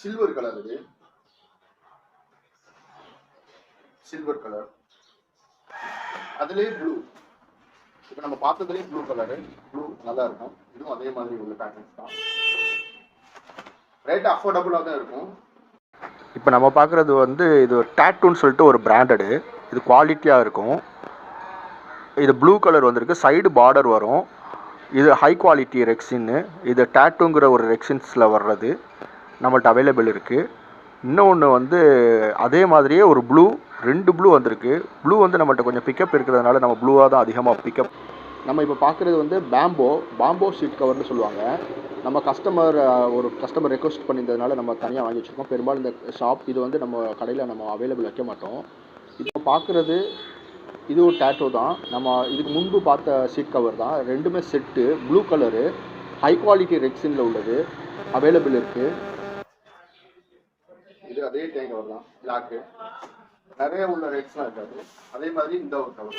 Silver colour இது. Silver colour அதுலயே blue இப்போ நம்ம பார்த்ததுலயே ப்ளூ கலரு ப்ளூ நல்லா இருக்கும். இதுவும் அதே மாதிரி உள்ள பேட்டர்ன்ஸ் தான். ரேட் அஃபோர்டபுளாக தான் இருக்கும். இப்போ நம்ம பார்க்குறது வந்து இது டேட்டூன்னு சொல்லிட்டு ஒரு பிராண்டடு இது குவாலிட்டியாக இருக்கும். இது ப்ளூ கலர் வந்திருக்கு. சைடு பார்டர் வரும். இது ஹை குவாலிட்டி ரெக்ஸின்னு இது டேட்டூங்கிற ஒரு ரெக்ஸின்ஸில் வர்றது. நம்மள்ட்ட அவைலபிள் இருக்குது இன்னொன்று வந்து அதே மாதிரியே ஒரு ப்ளூ ரெண்டு ப்ளூ வந்திருக்கு. ப்ளூ வந்து நம்மள்ட்ட கொஞ்சம் பிக்கப் இருக்கிறதுனால நம்ம ப்ளூவாக தான் அதிகமாக பிக்கப் நம்ம இப்போ பார்க்குறது வந்து பேம்போ பாம்போ ஷீட் கவர்னு சொல்லுவாங்க. நம்ம கஸ்டமர் ஒரு கஸ்டமர் ரெக்வஸ்ட் பண்ணியிருந்ததுனால நம்ம தனியாக வாங்கி வச்சுருக்கோம். பெரும்பாலும் இந்த ஷாப் இது வந்து நம்ம கடையில் நம்ம அவைலபிள் வைக்க மாட்டோம். இப்போ பார்க்குறது இது ஒரு டேட்டோ தான். நம்ம இதுக்கு முன்பு பார்த்த சீட் கவர் தான். ரெண்டுமே set blue colour high quality ரெக்ஸினில் உள்ளது. அவைலபிள் இருக்குது இது அதே டேங்க் கவர் தான் பிளாக்கு நிறைய உள்ள ரேட்ஸ்லாம் இருக்காது. அதே மாதிரி இந்த ஒரு கவர்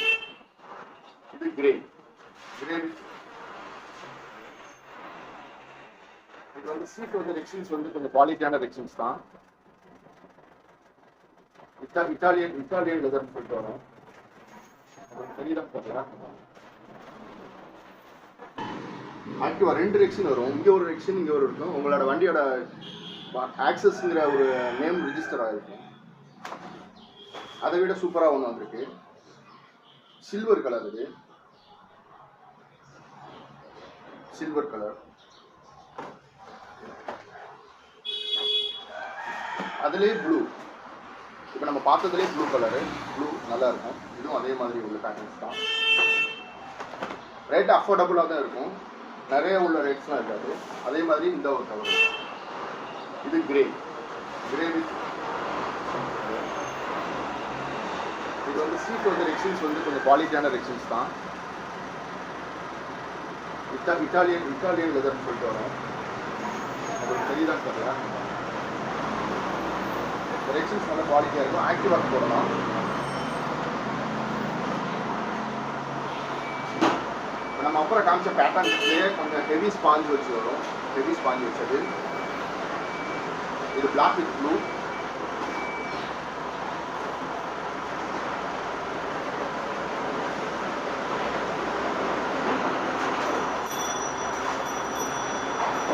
இது கிரே கிரே இது வந்து சீட் வந்து ரெக்ஷன்ஸ் வந்து கொஞ்சம் குவாலிட்டியான ரெக்ஷன்ஸ் தான். இட்டா இட்டாலியன் இட்டாலியன் லெதர்னு சொல்லிட்டு வரும். தெரியல தெரியுதா ஆக்டிவா ரெண்டு ரெக்ஷன் வரும். இங்க ஒரு ரெக்ஷன் இங்கே ஒரு இருக்கும். உங்களோட வண்டியோட ஆக்சஸ்ங்கிற ஒரு நேம் ரிஜிஸ்டர் ஆகிருக்கும் அதை விட சூப்பராக ஒன்று வந்திருக்கு. சில்வர் கலர் இது. சில்வர் கலர் அதுலேயே ப்ளூ இப்போ நம்ம பார்த்ததுலேயே ப்ளூ கலரு ப்ளூ நல்லா இருக்கும். இதுவும் அதே மாதிரி உள்ள பேட்டர்ன்ஸ் தான். ரேட் அஃபோர்டபுளாக தான் இருக்கும். நிறைய உள்ள ரேட்ஸ்லாம் இருக்காது. அதே மாதிரி இந்த ஒரு கலர் இது கிரே கிரே வித் இது வந்து சீட் வந்து ரெக்ஷன்ஸ் வந்து கொஞ்சம் குவாலிட்டியான ரெக்ஷன்ஸ் தான். இட்டா இட்டாலியன் இட்டாலியன் லெதர்னு சொல்லிட்டு வரும். அது சரிதான் தெரியல. ரெக்ஷன்ஸ் நல்ல குவாலிட்டியாக இருக்கும். ஆக்டிவாக போடலாம். நம்ம அப்புறம் காமிச்ச பேட்டர்ன்ஸ்லேயே கொஞ்சம் ஹெவி ஸ்பாஞ்ச் வச்சு வரும். ஹெவி ஸ்பாஞ்ச் வச்சது. இது பிளாக் வித் ப்ளூ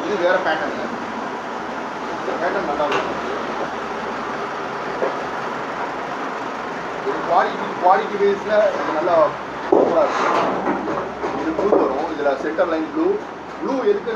இது வேற பேட்டர்ன் இந்த பேட்டர்ன் நல்லா இருக்கும். குவாலிட்டி குவாலிட்டி பேஸில் இது நல்லா சூப்பராக இருக்கும். இது ப்ளூ வரும். இதில் சென்டர் லைன் ப்ளூ ப்ளூ எதுக்கு